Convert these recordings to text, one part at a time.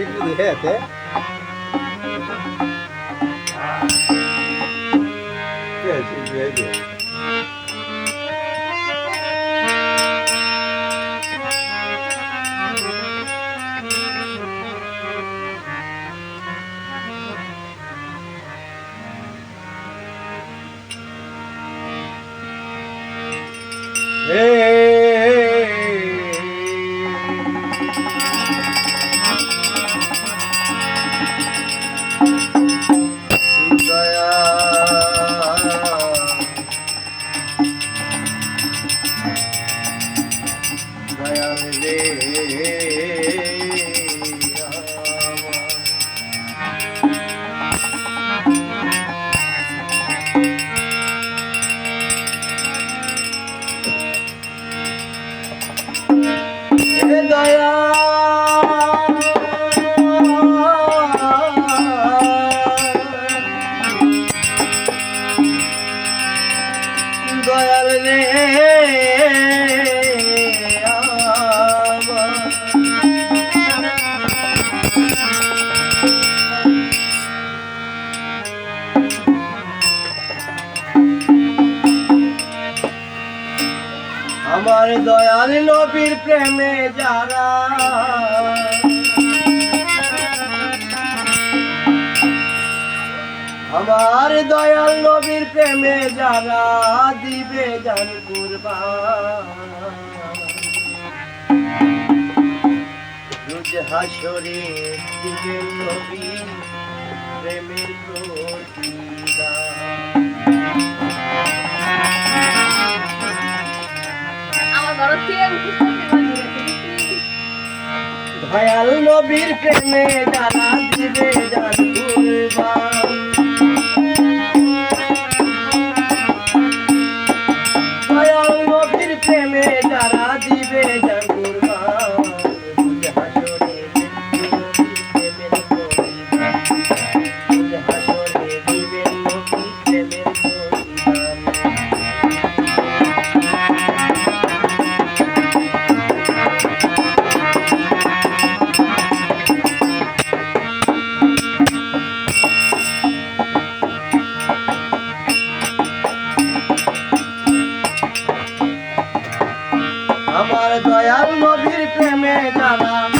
你厉害呗，真是厉害的。আমার দয়াল নবীর প্রেমে যারা। আমার দয়াল নবীর প্রেমে যারা দিবে জান রোজ হাসরে দিবে নবীর প্রেমের প্রতিদান। দয়াল নবীর প্রেমে জানা দিবে জানা। Rama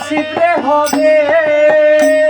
नसीब रे हो गए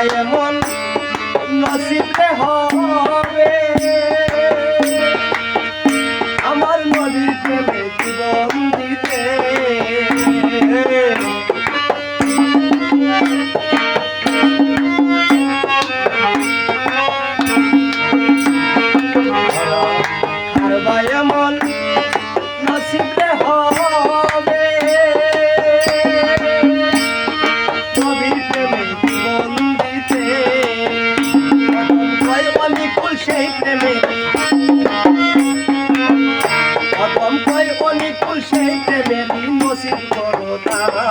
এমন নসিবে হয়। সেই প্রেমে। অপম কয় অনুকূল সেই প্রেমের নসিব করো তারা